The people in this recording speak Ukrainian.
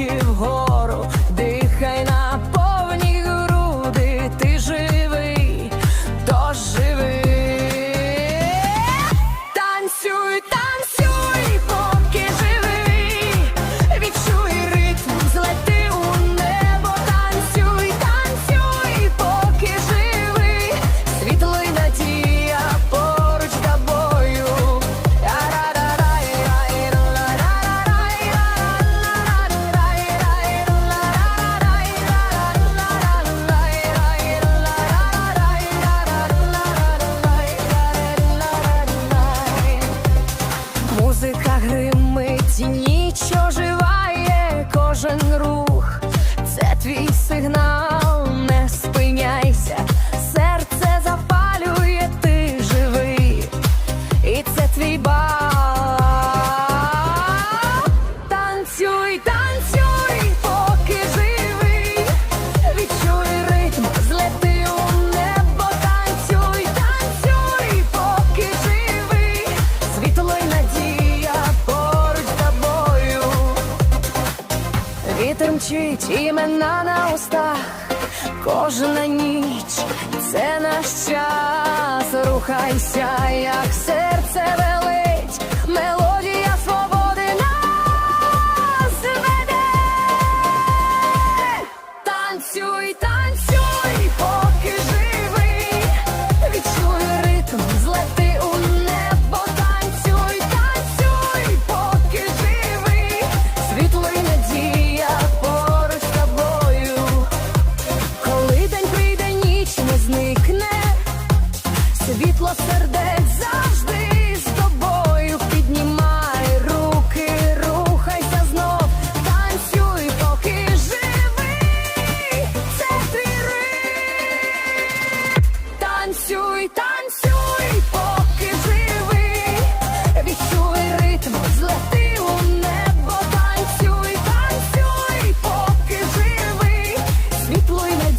give hope. Oh. Звучить імена на устах, кожна ніч це наш час, рухайся, як серце велить. світло сердець завжди з тобою. Піднімай руки, рухайся знов, танцюй, поки живий. Це твій танцюй, танцюй.